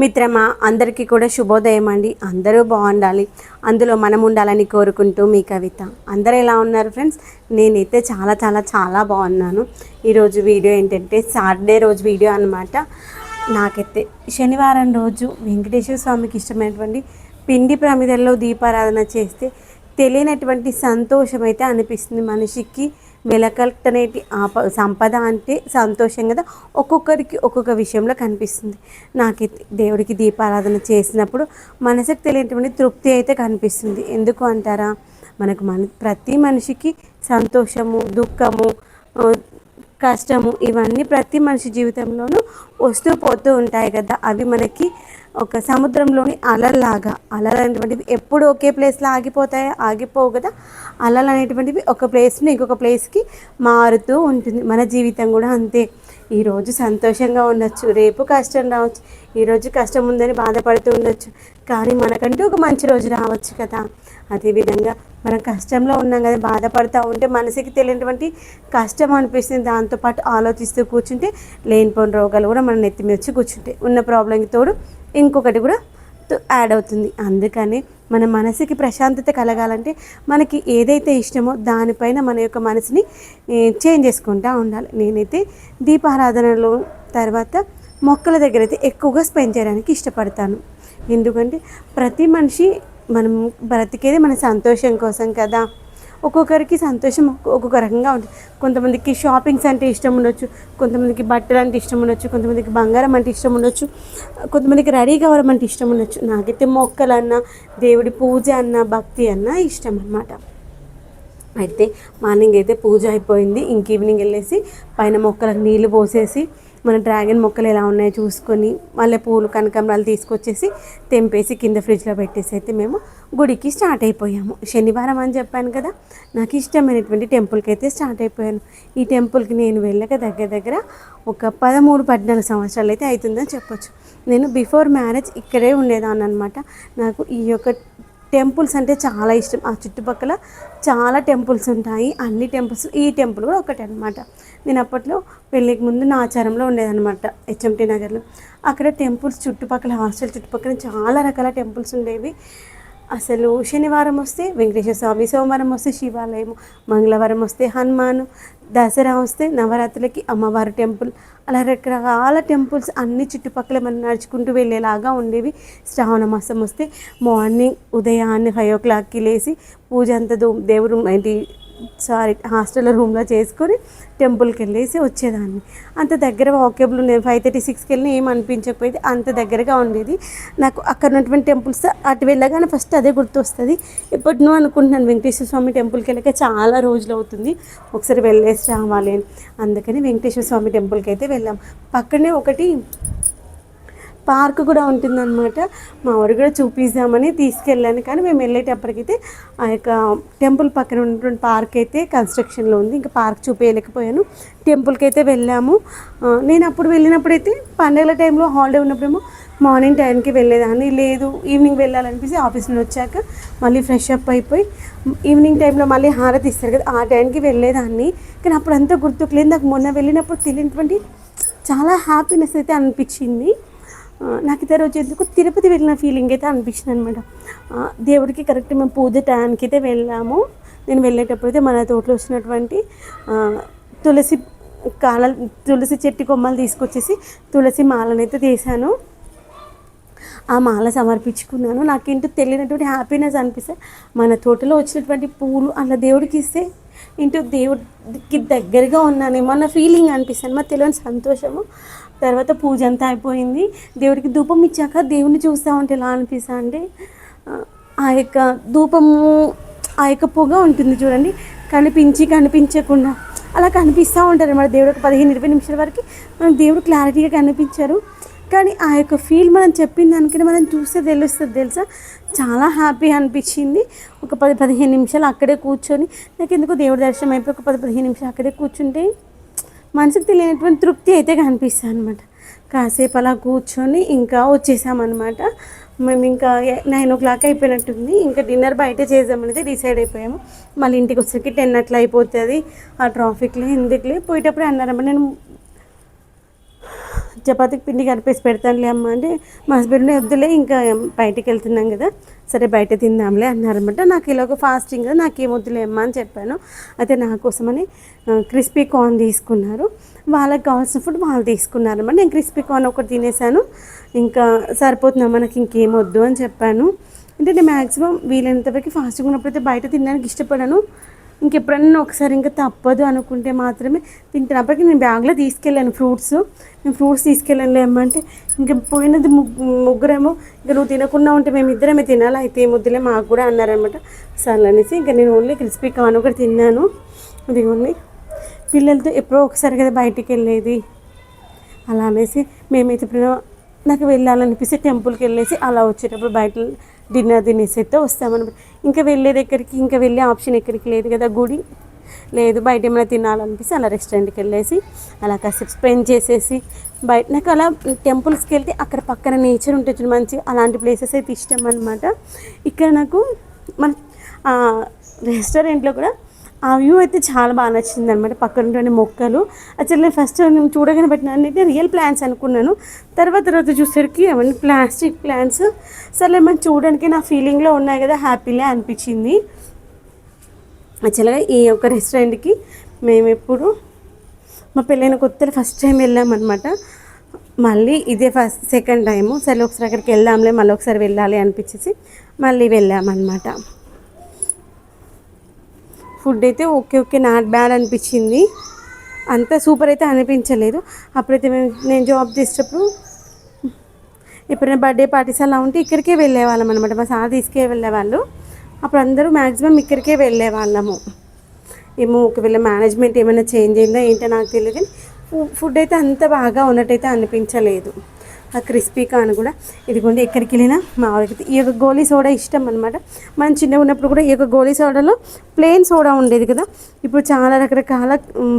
మిత్రమా అందరికీ కూడా శుభోదయం అండి. అందరూ బాగుండాలి. అందులో మనం ఉండాలని కోరుకుంటూ మీ కవిత. అందరూ ఎలా ఉన్నారు ఫ్రెండ్స్? నేనైతే చాలా చాలా చాలా బాగున్నాను. ఈరోజు వీడియో ఏంటంటే సాటర్డే రోజు వీడియో అనమాట నాకైతే శనివారం రోజు వెంకటేశ్వర స్వామికి ఇష్టమైనటువంటి పిండి ప్రమిదల్లో దీపారాధన చేస్తే తెలియనటువంటి సంతోషం అయితే అనిపిస్తుంది మనిషికి. వెలకట్టనేటి ఆప సంపద అంటే సంతోషం కదా. ఒక్కొక్కరికి ఒక్కొక్క విషయంలో కనిపిస్తుంది. నాకైతే దేవుడికి దీపారాధన చేసినప్పుడు మనసుకు తెలియటువంటి తృప్తి అయితే కనిపిస్తుంది. ఎందుకు అంటారా? మనకు మన ప్రతి మనిషికి సంతోషము దుఃఖము కష్టము ఇవన్నీ ప్రతి మనిషి జీవితంలోనూ వస్తూ పోతూ ఉంటాయి కదా. అవి మనకి ఒక సముద్రంలోని అలల్లాగా అలలు అనేటువంటివి ఎప్పుడు ఒకే ప్లేస్లో ఆగిపోతాయా? ఆగిపోవు కదా. అలలు అనేటువంటివి ఒక ప్లేస్ నుండి ఇంకొక ప్లేస్కి మారుతూ ఉంటుంది. మన జీవితం కూడా అంతే. ఈరోజు సంతోషంగా ఉండొచ్చు రేపు కష్టం రావచ్చు ఈరోజు కష్టం ఉందని బాధపడుతూ ఉండొచ్చు. కానీ మనకంటూ ఒక మంచి రోజు రావచ్చు కదా. అదేవిధంగా మనం కష్టంలో ఉన్నాం కదా బాధపడుతూ ఉంటే మనసుకి తెలియనటువంటి కష్టం అనిపిస్తుంది. దాంతోపాటు ఆలోచిస్తూ కూర్చుంటే లేనిపోని రోగాలు కూడా మన నెత్తి మీద వచ్చి కూర్చుంటాయి. ఉన్న ప్రాబ్లంకి తోడు ఇంకొకటి కూడా యాడ్ అవుతుంది. అందుకని మన మనసుకి ప్రశాంతత కలగాలంటే మనకి ఏదైతే ఇష్టమో దానిపైన మన యొక్క మనసుని చేంజ్ చేసుకుంటూ ఉండాలి. నేనైతే దీపారాధనలో తర్వాత మొక్కల దగ్గర అయితే ఎక్కువగా స్పెండ్ చేయడానికి ఇష్టపడతాను. ఎందుకంటే ప్రతి మనిషి మనం బ్రతికేది మన సంతోషం కోసం కదా. ఒక్కొక్కరికి సంతోషం ఒక్కొక్క రకంగా ఉంటుంది. కొంతమందికి షాపింగ్స్ అంటే ఇష్టం ఉండొచ్చు కొంతమందికి బట్టలు అంటే ఇష్టం ఉండొచ్చు కొంతమందికి బంగారం అంటే ఇష్టం ఉండొచ్చు కొంతమందికి రెడీ కావడం అంటే ఇష్టం ఉండొచ్చు. నాకైతే మొక్కలన్నా దేవుడి పూజ అన్న భక్తి అన్న ఇష్టం అన్నమాట. అయితే మార్నింగ్ అయితే పూజ అయిపోయింది. ఇంక ఈవినింగ్ వెళ్ళేసి పైన మొక్కలకు నీళ్ళు పోసేసి మన డ్రాగన్ మొక్కలు ఎలా ఉన్నాయో చూసుకొని మళ్ళీ పూలు కనకాంబరాలు తీసుకొచ్చేసి తెంపేసి కింద ఫ్రిడ్జ్లో పెట్టేసి అయితే మేము గుడికి స్టార్ట్ అయిపోయాము. శనివారం అని చెప్పాను కదా నాకు ఇష్టమైనటువంటి టెంపుల్కి అయితే స్టార్ట్ అయిపోయాను. ఈ టెంపుల్కి నేను వెళ్ళక దగ్గర దగ్గర ఒక పదమూడు పద్నాలుగు సంవత్సరాలు అయితే అవుతుందని చెప్పొచ్చు. నేను బిఫోర్ మ్యారేజ్ ఇక్కడే ఉండేదాన్ని అనమాట నాకు ఈ యొక్క టెంపుల్స్ అంటే చాలా ఇష్టం. ఆ చుట్టుపక్కల చాలా టెంపుల్స్ ఉంటాయి. అన్ని టెంపుల్స్ ఈ టెంపుల్ కూడా ఒకటి అనమాట నేను అప్పట్లో పెళ్ళికి ముందు నా ఆచారంలో ఉండేదన్నమాట హెచ్ఎంటీ నగర్లో. అక్కడ టెంపుల్స్ చుట్టుపక్కల హాస్టల్ చుట్టుపక్కల చాలా రకాల టెంపుల్స్ ఉండేవి. అసలు శనివారం వస్తే వెంకటేశ్వర స్వామి సోమవారం వస్తే శివాలయం మంగళవారం వస్తే హనుమాన్ దసరా వస్తే నవరాత్రులకి అమ్మవారి టెంపుల్ అలా రకరకాల టెంపుల్స్ అన్ని చుట్టుపక్కల మనం నడుచుకుంటూ వెళ్ళేలాగా ఉండేవి. శ్రావణ మాసం వస్తే మార్నింగ్ ఉదయాన్నే ఫైవ్ ఓ క్లాక్కి లేచి పూజ అంతా దేవుడు ఏంటి సారీ హాస్టల్లో రూమ్లో చేసుకొని టెంపుల్కి వెళ్ళేసి వచ్చేదాన్ని. అంత దగ్గర వాకేబుల్ ఉండేది ఫైవ్ థర్టీ సిక్స్కి వెళ్ళి ఏం అనిపించకపోయేది అంత దగ్గరగా ఉండేది. నాకు అక్కడ ఉన్నటువంటి టెంపుల్స్ అటు వెళ్ళగానే ఫస్ట్ అదే గుర్తొస్తుంది. ఎప్పటినో అనుకుంటున్నాను వెంకటేశ్వర స్వామి టెంపుల్కి వెళ్ళక చాలా రోజులు అవుతుంది. ఒకసారి వెళ్ళేసి రావాలి అందుకని వెంకటేశ్వర స్వామి టెంపుల్కి అయితే వెళ్ళాం. పక్కనే ఒకటి పార్క్ కూడా ఉంటుందన్నమాట. మా వారు కూడా చూపిద్దామని తీసుకెళ్ళాను. కానీ మేము వెళ్ళేటప్పటికైతే ఆ యొక్క టెంపుల్ పక్కన ఉన్నటువంటి పార్క్ అయితే కన్స్ట్రక్షన్లో ఉంది. ఇంకా పార్క్ చూపించలేకపోయాను. టెంపుల్కి అయితే వెళ్ళాము. నేను అప్పుడు వెళ్ళినప్పుడైతే పండుగల టైంలో హాలిడే ఉన్నప్పుడేమో మార్నింగ్ టైంకి వెళ్ళేదాన్ని. లేదు ఈవినింగ్ వెళ్ళాలనిపిస్తే ఆఫీస్ నుండి వచ్చాక మళ్ళీ ఫ్రెష్ అప్ అయిపోయి ఈవినింగ్ టైంలో మళ్ళీ హారతి ఇస్తారు కదా ఆ టైంకి వెళ్ళేదాన్ని. కానీ అప్పుడు అంతా గుర్తుకు లేదు. నాకు మొన్న వెళ్ళినప్పుడు తెలియనటువంటి చాలా హ్యాపీనెస్ అయితే అనిపించింది. నాకు అయితే రోజు ఎందుకు తిరుపతి వెళ్ళిన ఫీలింగ్ అయితే అనిపించింది అనమాట. దేవుడికి కరెక్ట్ మేము పూజ టైంకి అయితే వెళ్ళాము. నేను వెళ్ళేటప్పుడు అయితే మన తోటలో వచ్చినటువంటి తులసి కాల తులసి చెట్టు కొమ్మలు తీసుకొచ్చేసి తులసి మాలనైతే తీశాను. ఆ మాల సమర్పించుకున్నాను. నాకేంటో తెలియనటువంటి హ్యాపీనెస్ అనిపిస్తే మన తోటలో వచ్చినటువంటి పూలు అలా దేవుడికి ఇస్తే ఇంటూ దేవుడికి దగ్గరగా ఉన్నానేమో అన్న ఫీలింగ్ అనిపిస్తుంది. మా తెలియని సంతోషము. తర్వాత పూజ అంతా అయిపోయింది. దేవుడికి ధూపం ఇచ్చాక దేవుని చూస్తూ ఉంటే ఎలా అనిపిస్తా అంటే ఆ, యొక్క ధూపము ఆ యొక్క పొగ ఉంటుంది చూడండి. కనిపించి కనిపించకుండా అలా కనిపిస్తూ ఉంటారు అన్నమాట. దేవుడు ఒక పదిహేను ఇరవై నిమిషాల వరకు మనకు దేవుడు క్లారిటీగా కనిపించారు. కానీ ఆ యొక్క ఫీల్ మనం చెప్పిన దానికంటే మనం చూస్తే తెలుస్తుంది తెలుసా? చాలా హ్యాపీ అనిపించింది. ఒక పది పదిహేను నిమిషాలు అక్కడే కూర్చొని నాకు ఎందుకో దేవుడి దర్శనం అయిపోయి ఒక పది పదిహేను నిమిషాలు అక్కడే కూర్చుంటే మనసుకు తెలియనటువంటి తృప్తి అయితే కనిపిస్తుంది అనమాట కాసేపు అలా కూర్చొని ఇంకా వచ్చేసామన్నమాట. మేము ఇంకా నైన్ ఓ క్లాక్ అయిపోయినట్టుంది. ఇంకా డిన్నర్ బయట చేద్దామనేది డిసైడ్ అయిపోయాము. మళ్ళీ ఇంటికి వచ్చేసరికి టెన్ అట్లా అయిపోతుంది. ఆ ట్రాఫిక్లో ఎందుకులే? పోయేటప్పుడు అన్నారమ్మ నేను చపాతీకి పిండి కనిపేసి పెడతానులే అమ్మ అంటే మా హస్బెండ్ వద్దులే ఇంకా బయటికి వెళ్తున్నాం కదా. సరే బయట తిందాంలే అన్నారనమాట నాకు ఇలాగ ఫాస్టింగ్ కదా నాకేం వద్దులే అమ్మ అని చెప్పాను. అయితే నా కోసమని క్రిస్పీ కార్న్ తీసుకున్నారు. వాళ్ళకి కావాల్సిన ఫుడ్ వాళ్ళు తీసుకున్నారన్నమాట. నేను క్రిస్పీ కార్న్ ఒకటి తినేసాను. ఇంకా సరిపోతుందమ్మా నాకు ఇంకేం వద్దు అని చెప్పాను. అంటే నేను మ్యాక్సిమం వీలైనంత వరకు ఫాస్టింగ్ ఉన్నప్పుడైతే బయట తినడానికి ఇష్టపడను. ఇంకెప్పుడన్నా ఒకసారి ఇంకా తప్పదు అనుకుంటే మాత్రమే తింటాను. అప్పటికి నేను బ్యాగ్లో తీసుకెళ్ళాను ఫ్రూట్స్. నేను ఫ్రూట్స్ తీసుకెళ్ళాను ఏమంటే ఇంకా పోయినది ముగ్గు ముగ్గురేమో ఇంకా నువ్వు తినకుండా ఉంటే మేము ఇద్దరమే తినాలి. అయితే ముద్దులే మాకు కూడా అన్నారనమాట సర్లే అనేసి ఇంకా నేను ఓన్లీ క్రిస్పీ కాన్ ఒకటి తిన్నాను. అది ఓన్లీ పిల్లలతో ఎప్పుడో ఒకసారి కదా బయటికి వెళ్ళేది. అలా అనేసి మేమైతే ఇప్పుడు నాకు వెళ్ళాలనిపిస్తే టెంపుల్కి వెళ్ళేసి అలా వచ్చేటప్పుడు బయట డిన్నర్ తినేసి అయితే వస్తామన్నమాట. ఇంకా వెళ్ళే దగ్గరికి ఇంకా వెళ్ళే ఆప్షన్ ఎక్కడికి లేదు కదా గుడి. లేదు బయట ఏమైనా తినాలనిపిస్తే అలా రెస్టారెంట్కి వెళ్ళేసి అలా కాసేపు స్పెండ్ చేసేసి బయట నాకు అలా టెంపుల్స్కి వెళ్తే అక్కడ పక్కన నేచర్ ఉంటుంది మంచి అలాంటి ప్లేసెస్ అయితే ఇష్టం అనమాట ఇక్కడ నాకు మన రెస్టారెంట్లో కూడా ఆ వ్యూ అయితే చాలా బాగా నచ్చింది అనమాట పక్కన ఉండే మొక్కలు. అసలు నేను ఫస్ట్ నేను చూడగానే పెట్టిన అయితే రియల్ ప్లాంట్స్ అనుకున్నాను. తర్వాత తర్వాత చూసేసరికి అవన్నీ ప్లాస్టిక్ ప్లాంట్స్ సరే మనం చూడడానికి నా ఫీలింగ్లో ఉన్నాయి కదా హ్యాపీలే అనిపించింది. యాక్చువల్గా ఈ యొక్క రెస్టారెంట్కి మేము ఎప్పుడు మా పెళ్ళైన కొత్తలో ఫస్ట్ టైం వెళ్ళామన్నమాట మళ్ళీ ఇదే ఫస్ట్ సెకండ్ టైము సరే ఒకసారి అక్కడికి వెళ్దాంలే మళ్ళీ ఒకసారి వెళ్ళాలి అనిపించేసి మళ్ళీ వెళ్ళామన్నమాట ఫుడ్ అయితే ఓకే ఓకే నాట్ బ్యాడ్ అనిపించింది. అంత సూపర్ అయితే అనిపించలేదు. అప్పుడైతే మేము నేను జాబ్ చేసేటప్పుడు ఎప్పుడైనా బర్త్డే పార్టీస్ అలా ఉంటే ఇక్కడికే వెళ్ళేవాళ్ళం అనమాట మా సార్ తీసుకే వెళ్ళేవాళ్ళు. అప్పుడు అందరూ మ్యాక్సిమం ఇక్కడికే వెళ్ళేవాళ్ళము. ఏమో ఒకవేళ మేనేజ్మెంట్ ఏమైనా చేంజ్ అయిందా ఏంటో నాకు తెలియదు. ఫుడ్ అయితే అంత బాగా ఉన్నట్టయితే అనిపించలేదు. ఆ క్రిస్పీ కాన్ కూడా. ఇదిగోండి ఎక్కడికి వెళ్ళినా మా వాళ్ళకి ఈ యొక్క గోలీ సోడా ఇష్టం అనమాట మనం చిన్నగా ఉన్నప్పుడు కూడా ఈ యొక్క గోలీ సోడాలో ప్లెయిన్ సోడా ఉండేది కదా. ఇప్పుడు చాలా రకరకాల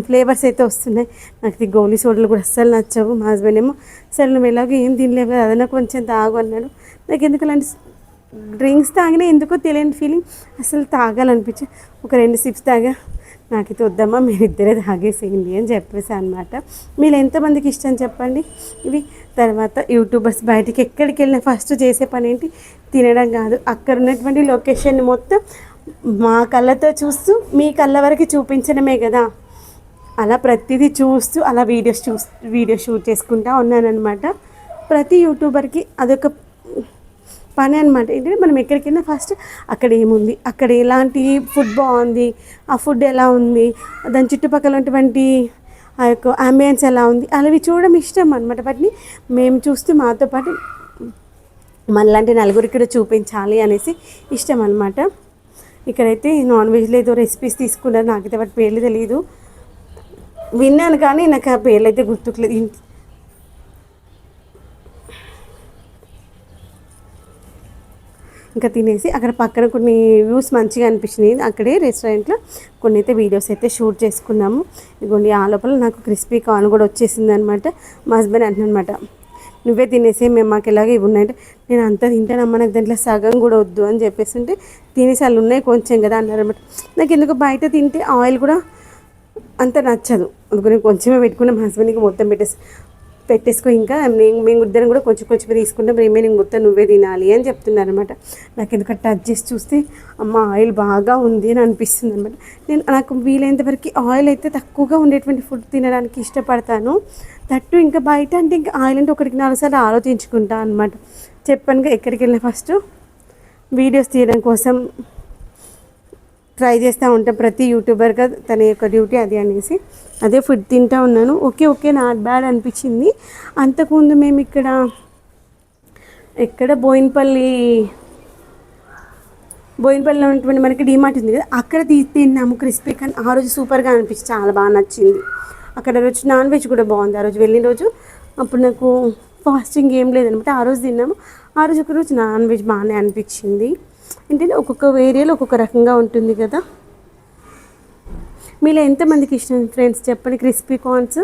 ఫ్లేవర్స్ అయితే వస్తున్నాయి. నాకు ఈ గోలీ సోడాలు కూడా అస్సలు నచ్చవు. మా హస్బెండ్ ఏమో అసలు నువ్వు ఎలాగో ఏం తినలేవు కదా అదన్నా కొంచెం తాగు అన్నాడు. నాకు ఎందుకు అలాంటి డ్రింక్స్ తాగినా ఎందుకో తెలియని ఫీలింగ్. అసలు తాగాలనిపించి ఒక రెండు సిప్స్ తాగా. నాకైతే వద్దమ్మా మీరిద్దరే తాగేసేయండి అని చెప్పేసి అనమాట మీరు ఎంతమందికి ఇష్టం చెప్పండి? ఇవి తర్వాత యూట్యూబర్స్ బయటికి ఎక్కడికి వెళ్ళినా ఫస్ట్ చేసే పని ఏంటి? తినడం కాదు. అక్కడ ఉన్నటువంటి లొకేషన్ మొత్తం మా కళ్ళతో చూస్తూ మీ కళ్ళ వరకు చూపించడమే కదా. అలా ప్రతిదీ చూస్తూ అలా వీడియోస్ చూ వీడియో షూట్ చేసుకుంటా ఉన్నానన్నమాట. ప్రతి యూట్యూబర్కి అదొక పని అనమాట ఏంటంటే మనం ఎక్కడికి వెళ్ళినా ఫస్ట్ అక్కడ ఏముంది? అక్కడ ఎలాంటి ఫుడ్ బాగుంది? ఆ ఫుడ్ ఎలా ఉంది? దాని చుట్టుపక్కల ఉన్నటువంటి ఆ యొక్క అంబియన్స్ ఎలా ఉంది? అలావి చూడడం ఇష్టం అనమాట వాటిని మేము చూస్తూ మాతో పాటు మనలాంటి నలుగురికి కూడా చూపించాలి అనేసి ఇష్టం అనమాట ఇక్కడైతే నాన్ వెజ్లో ఏదో రెసిపీస్ తీసుకున్నారు. నాకైతే వాటి పేర్లు తెలియదు విన్నాను కానీ నాకు ఆ పేర్లు అయితే గుర్తుకులేదు ఇంకా తినేసి అక్కడ పక్కన కొన్ని వ్యూస్ మంచిగా అనిపించినాయి. అక్కడే రెస్టారెంట్లో కొన్ని అయితే వీడియోస్ అయితే షూట్ చేసుకున్నాము. ఇదిగోండి ఆ లోపల నాకు క్రిస్పీ కార్న్ కూడా వచ్చేసింది అనమాట మా హస్బెండ్ అంటున్నమాట నువ్వే తినేసే మేము మాకు ఇలాగే ఇవి ఉన్నాయంటే నేను అంతా తింటానమ్మా నాకు దాంట్లో సగం కూడా వద్దు అని చెప్పేసి ఉంటే తినేసి వాళ్ళు ఉన్నాయి కొంచెం కదా అన్నారనమాట. నాకు ఎందుకు బయట తింటే ఆయిల్ కూడా అంత నచ్చదు. అందుకని కొంచెమే పెట్టుకున్నాం మా హస్బెండ్కి మొత్తం పెట్టేసి. పెట్టేసుకో ఇంకా. మేము మేము ఇద్దరం కూడా కొంచెం కొంచెం తీసుకుంటాం. రిమైనింగ్ మొత్తం నువ్వే తినాలి అని చెప్తున్నారు అనమాట నాకు ఎందుకంటే టచ్ చేసి చూస్తే అమ్మ ఆయిల్ బాగా ఉంది అని అనిపిస్తుంది అనమాట నేను నాకు వీలైనంతవరకు ఆయిల్ అయితే తక్కువగా ఉండేటువంటి ఫుడ్ తినడానికి ఇష్టపడతాను. తట్టు ఇంకా బయట అంటే ఇంకా ఆయిల్ అంటే ఒకటికి నాలుగు సార్లు ఆలోచించుకుంటా అనమాట చెప్పాను ఎక్కడికి వెళ్ళినా ఫస్ట్ వీడియోస్ తీయడం కోసం ట్రై చేస్తూ ఉంటాం ప్రతి యూట్యూబర్గా తన యొక్క డ్యూటీ అది అనేసి. అదే ఫుడ్ తింటూ ఉన్నాను. ఓకే ఓకే నాట్ బ్యాడ్ అనిపించింది. అంతకుముందు మేము ఇక్కడ ఎక్కడ బోయినపల్లి బోయినపల్లిలో ఉన్నటువంటి మనకి డిమార్ట్ ఉంది కదా అక్కడ తీసి తిన్నాము క్రిస్పీ కానీ ఆ రోజు సూపర్గా అనిపించి చాలా బాగా నచ్చింది. అక్కడ రోజు నాన్ వెజ్ కూడా బాగుంది. ఆ రోజు వెళ్ళిన రోజు అప్పుడు నాకు ఫాస్టింగ్ ఏం లేదనమాట. ఆ రోజు తిన్నాము. ఆ రోజు ఒక రోజు నాన్ వెజ్ బాగానే అనిపించింది. ఏంటంటే ఒక్కొక్క ఏరియాలో ఒక్కొక్క రకంగా ఉంటుంది కదా. మీలో ఎంతమందికి ఇష్టం ఫ్రెండ్స్ చెప్పండి. క్రిస్పీ కార్న్స్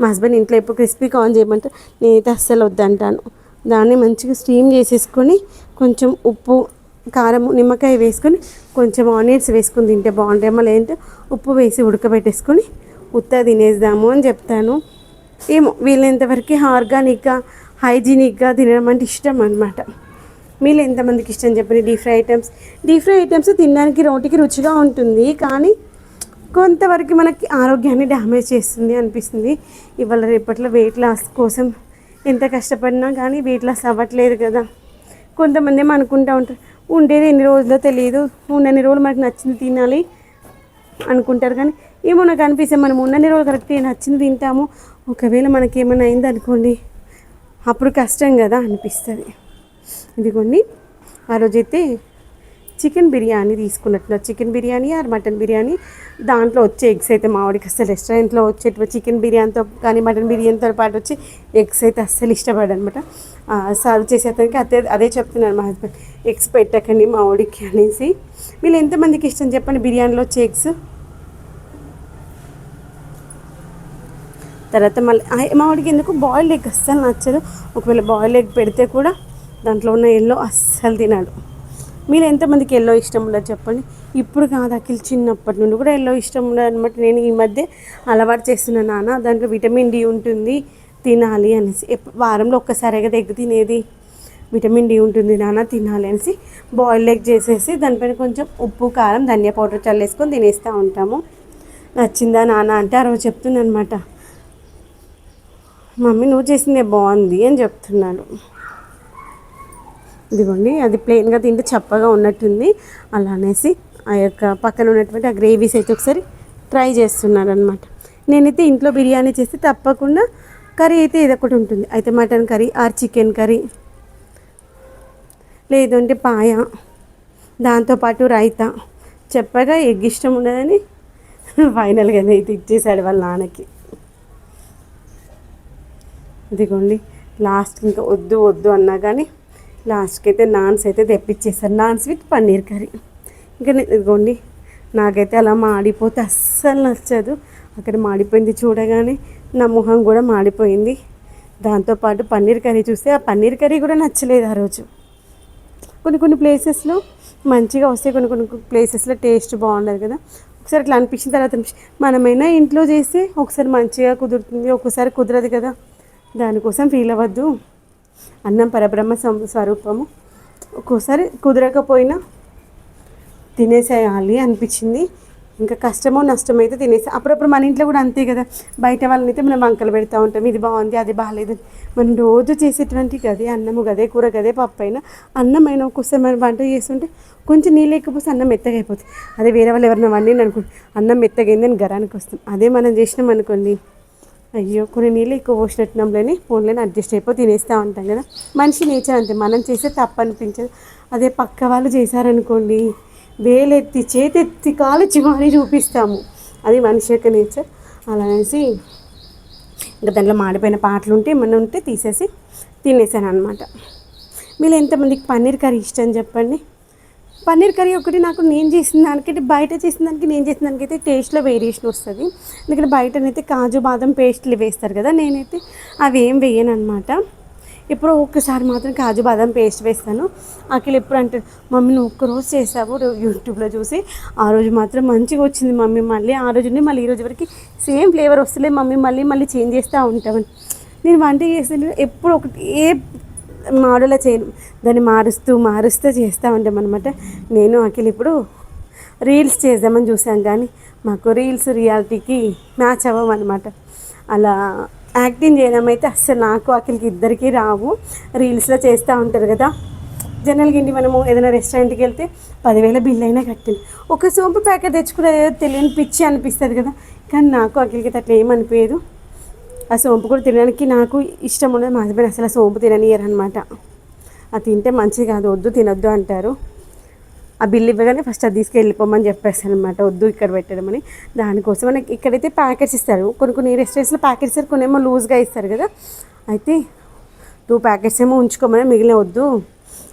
మా హస్బెండ్ ఇంట్లో ఎప్పుడు క్రిస్పీ కార్న్ చేయమంటే నేనైతే అస్సలు వద్దంటాను. దాన్ని మంచిగా స్టీమ్ చేసేసుకొని కొంచెం ఉప్పు కారం నిమ్మకాయ వేసుకొని కొంచెం ఆనియన్స్ వేసుకొని తింటే బాగుంటాయి. మళ్ళీ ఏంటో ఉప్పు వేసి ఉడకబెట్టేసుకొని ఉత్త తినేద్దాము అని చెప్తాను. ఏమో వీళ్ళంతవరకు ఆర్గానిక్గా హైజీనిక్గా తినడం అంటే ఇష్టం అనమాట మీరు ఎంతమందికి ఇష్టం చెప్పండి? Deep fry items. Deep fry items తినడానికి రోటికి రుచిగా ఉంటుంది. కానీ కొంతవరకు మనకి ఆరోగ్యాన్ని డ్యామేజ్ చేస్తుంది అనిపిస్తుంది. ఇవాళ రేపట్లో వెయిట్ లాస్ కోసం ఎంత కష్టపడినా కానీ వెయిట్ లాస్ అవ్వట్లేదు కదా. కొంతమంది ఏమో అనుకుంటూ ఉంటారు ఉండేది ఎన్ని రోజులో తెలియదు ఉన్నన్ని రోజులు మనకు నచ్చింది తినాలి అనుకుంటారు కానీ ఏమో నాకు అనిపిస్తే మనం ఉన్నన్ని రోజులు కరెక్ట్ నచ్చింది తింటాము. ఒకవేళ మనకి ఏమైనా అయింది అనుకోండి అప్పుడు కష్టం కదా అనిపిస్తుంది. ఇదిగోండి ఆ రోజైతే చికెన్ బిర్యానీ తీసుకున్నట్లు. Chicken biryani or mutton biryani? దాంట్లో వచ్చే ఎగ్స్ అయితే మావాడికి అసలు రెస్టారెంట్లో వచ్చేటప్పుడు చికెన్ బిర్యానీతో కానీ మటన్ బిర్యానీతో పాటు వచ్చి ఎగ్స్ అయితే అస్సలు ఇష్టపడనమాట. సర్వ్ చేసే అతనికి అదే అదే చెప్తున్నాను మా హస్బెండ్. ఎగ్స్ పెట్టకండి మావాడికి అనేసి. వీళ్ళు ఎంతమందికి ఇష్టం చెప్పండి బిర్యానీలో వచ్చే ఎగ్స్? తర్వాత మళ్ళీ మా వాడికి ఎందుకు బాయిల్డ్ ఎగ్ అస్సలు నచ్చదు. ఒకవేళ బాయిల్డ్ ఎగ్ పెడితే కూడా దాంట్లో ఉన్న ఎల్లో అస్సలు తినాడు. మీరు ఎంతమందికి ఎల్లో ఇష్టం ఉండదు చెప్పండి. ఇప్పుడు కాదు అఖిల్ చిన్నప్పటి నుండి కూడా ఎల్లో ఇష్టం ఉండదు అనమాట నేను ఈ మధ్య అలవాటు చేస్తున్నా నాన్న దాంట్లో విటమిన్ డి ఉంటుంది తినాలి అనేసి. వారంలో ఒక్కసారి కదా ఎగ్ తినేది? విటమిన్ డి ఉంటుంది నాన్న తినాలి అనేసి బాయిల్ ఎగ్ చేసేసి దానిపైన కొంచెం ఉప్పు కారం ధనియా పౌడర్ చల్లేసుకొని తినేస్తూ ఉంటాము. నచ్చిందా నాన్న అంటే ఆ రోజు చెప్తున్నాను అనమాట మమ్మీ నువ్వు చేసిందే బాగుంది అని చెప్తున్నాడు. ఇదిగోండి అది ప్లెయిన్గా తింటే చప్పగా ఉన్నట్టుంది అలా అనేసి ఆ యొక్క పక్కన ఉన్నటువంటి ఆ గ్రేవీస్ అయితే ఒకసారి ట్రై చేస్తున్నాను అనమాట నేనైతే ఇంట్లో బిర్యానీ చేస్తే తప్పకుండా కర్రీ అయితే ఇది ఒకటి ఉంటుంది. అయితే mutton curry or chicken curry లేదంటే పాయ దాంతోపాటు రైతా. చెప్పగా ఎగ్ ఇష్టం ఉండదని ఫైనల్గా అయితే ఇచ్చేసాడు వాళ్ళ నాన్నకి. ఇదిగోండి లాస్ట్ ఇంకా వద్దు వద్దు అన్నా కానీ లాస్ట్కి అయితే నాన్స్ అయితే తెప్పించేసారు నాన్స్ విత్ పన్నీర్ కర్రీ. ఇంకా ఇదిగోండి నాకైతే అలా మాడిపోతే అస్సలు నచ్చదు. అక్కడ మాడిపోయింది చూడగానే నా ముఖం కూడా మాడిపోయింది. దాంతోపాటు పన్నీర్ కర్రీ చూస్తే ఆ పన్నీర్ కర్రీ కూడా నచ్చలేదు ఆ రోజు. కొన్ని కొన్ని ప్లేసెస్లో మంచిగా వస్తాయి కొన్ని కొన్ని ప్లేసెస్లో టేస్ట్ బాగుండదు కదా. ఒకసారి అట్లా అనిపించిన తర్వాత మనమైనా ఇంట్లో చేస్తే ఒకసారి మంచిగా కుదురుతుంది ఒక్కోసారి కుదరదు కదా. దానికోసం ఫీల్ అవ్వద్దు. అన్నం పరబ్రహ్మ స్వరూపము. ఒక్కోసారి కుదరకపోయినా తినేసేయాలి అనిపించింది. ఇంకా కష్టమో నష్టమైతే అయితే తినేసి అప్పుడప్పుడు మన ఇంట్లో కూడా అంతే కదా. బయట వాళ్ళని అయితే మనం వంకలు పెడతా ఉంటాం. ఇది బాగుంది అది బాగాలేదు. మనం రోజు చేసేటువంటి గదే అన్నము గదే కూర గదే పప్పు అయినా అన్నం అయినా ఒక్కోసారి మనం వంట చేస్తుంటే కొంచెం నీళ్ళు లేకపోతే అన్నం మెత్తగా అయిపోతుంది. అదే వేరే వాళ్ళు ఎవరైనా వండి అనుకోండి అన్నం మెత్తగైందని గరానికి వస్తాం. అదే మనం చేసినాం అనుకోండి. అయ్యో కొన్ని నీళ్ళు ఎక్కువ పోసినట్టున్నాంలేని. ఫోన్లోనే అడ్జస్ట్ అయిపోయి తినేస్తూ ఉంటాం కదా. మనిషి నేచర్ అంతే. మనం చేస్తే తప్పు అనిపించదు. అదే పక్క వాళ్ళు చేశారనుకోండి వేలెత్తి చేతెత్తి కాలు మరీ చూపిస్తాము. అది మనిషి యొక్క నేచర్. అలా అనేసి ఇంకా దాంట్లో మాడిపోయిన పాటలు ఉంటే ఏమన్నా ఉంటే తీసేసి తినేసాను అనమాట మీరు ఎంతమందికి పన్నీర్ కర్రీ ఇష్టం చెప్పండి? పన్నీర్ కర్రీ ఒకటి నాకు నేను చేసిన దానికంటే బయట చేసిన దానికి నేను చేసిన దానికైతే టేస్ట్లో వేరియేషన్ వస్తుంది. ఎందుకంటే బయటనైతే కాజు బాదం పేస్ట్లు వేస్తారు కదా నేనైతే అవి ఏం వేయను అనమాట ఎప్పుడో ఒక్కసారి మాత్రం కాజు బాదం పేస్ట్ వేస్తాను. అఖిల్ ఎప్పుడు అంటే మమ్మీ నువ్వు ఒక్కరోజు చేసావు యూట్యూబ్లో చూసి ఆ రోజు మాత్రం మంచిగా వచ్చింది మమ్మీ మళ్ళీ ఆ రోజు నుండి మళ్ళీ ఈ రోజు వరకు సేమ్ ఫ్లేవర్ వస్తలే మమ్మీ మళ్ళీ మళ్ళీ చేంజ్ చేస్తూ ఉంటామని నేను వంట చేస్తే ఎప్పుడు ఒకటి ఏ మోడల్ చేయను. దాన్ని మారుస్తూ మారుస్తూ చేస్తూ ఉంటాం అనమాట నేను అఖిల్ ఇప్పుడు రీల్స్ చేద్దామని చూసాం కానీ మాకు రీల్స్ రియాలిటీకి మ్యాచ్ అవ్వమన్నమాట అలా యాక్టింగ్ చేయడం అయితే అస్సలు నాకు అఖిల్కి ఇద్దరికీ రావు. రీల్స్లో చేస్తూ ఉంటారు కదా. జనరల్గా ఇంటి మనము ఏదైనా రెస్టారెంట్కి వెళ్తే పదివేల బిల్ అయినా కట్టింది. ఒక సోపు ప్యాకెట్ తెచ్చుకునేదో తెలియని పిచ్చి అనిపిస్తుంది కదా. కానీ నాకు అఖిల్కి అట్లా ఏమనిపించదు ఆ సోంపు కూడా తినడానికి నాకు ఇష్టం ఉండదు. మా హస్బెండ్ అసలు సోంపు తిననియరు అనమాట అది తింటే మంచిది కాదు. వద్దు తినొద్దు అంటారు. ఆ బిల్లు ఇవ్వగానే ఫస్ట్ అది తీసుకెళ్ళిపోమని చెప్పేస్తాను అనమాట వద్దు ఇక్కడ పెట్టడం అని. దానికోసం మనకి ఇక్కడైతే ప్యాకెట్స్ ఇస్తారు. కొన్ని కొన్ని రెస్టారెంట్స్లో ప్యాకెట్స్ ఇస్తారు కొన్ని ఏమో లూజ్గా ఇస్తారు కదా. అయితే టూ ప్యాకెట్స్ ఏమో ఉంచుకోమని మిగిలిన వద్దు.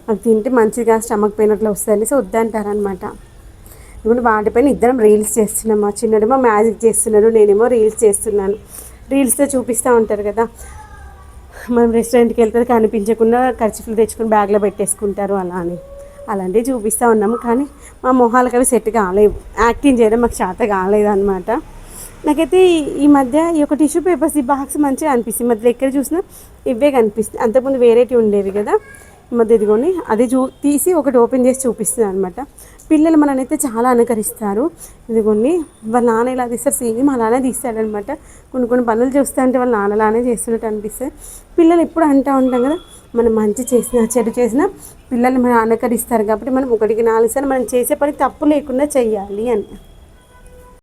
అది తింటే మంచిగా స్టమక్ పెయిన్ అట్లా వస్తుంది అనేసి వద్దంటారనమాట ఇప్పుడు వాటిపైన ఇద్దరం రీల్స్ చేస్తున్నాం. మా చిన్నడేమో మ్యాజిక్ చేస్తున్నారు నేనేమో రీల్స్ చేస్తున్నాను. రీల్స్తో చూపిస్తూ ఉంటారు కదా. మనం రెస్టారెంట్కి వెళ్తే కనిపించకుండా ఖర్చులు తెచ్చుకుని బ్యాగ్లో పెట్టేసుకుంటారు అలా అని. అలాంటివి చూపిస్తూ ఉన్నాము. కానీ మా మొహాలకు అవి సెట్ కాలేవు. యాక్టింగ్ చేయడం మాకు చేత కాలేదు అనమాట నాకైతే ఈ- మధ్య ఈ యొక్క టిష్యూ పేపర్స్ ఈ బాక్స్ మంచిగా అనిపిస్తుంది. మధ్య ఎక్కడ చూసినా ఇవే కనిపిస్తుంది. అంతకుముందు వేరేటివి ఉండేవి కదా. ఈ మధ్య ఇదిగోని అది చూ తీసి ఒకటి ఓపెన్ చేసి చూపిస్తుంది అనమాట పిల్లలు మననైతే చాలా అనుకరిస్తారు ఇదిగోండి వాళ్ళ నాన్న ఇలా తీస్తారు. సేమ్ అలానే తీస్తాడనమాట. కొన్ని కొన్ని పనులు చూస్తా అంటే వాళ్ళ నాన్నలానే చేస్తున్నట్టు అనిపిస్తుంది. పిల్లలు ఎప్పుడు అంటూ ఉంటాం కదా మనం మంచి చేసినా చెడు చేసినా పిల్లల్ని మనం అనుకరిస్తారు కాబట్టి మనం ఒకటికి నాలుగు సార్లు మనం చేసే పని తప్పు లేకుండా చెయ్యాలి అని.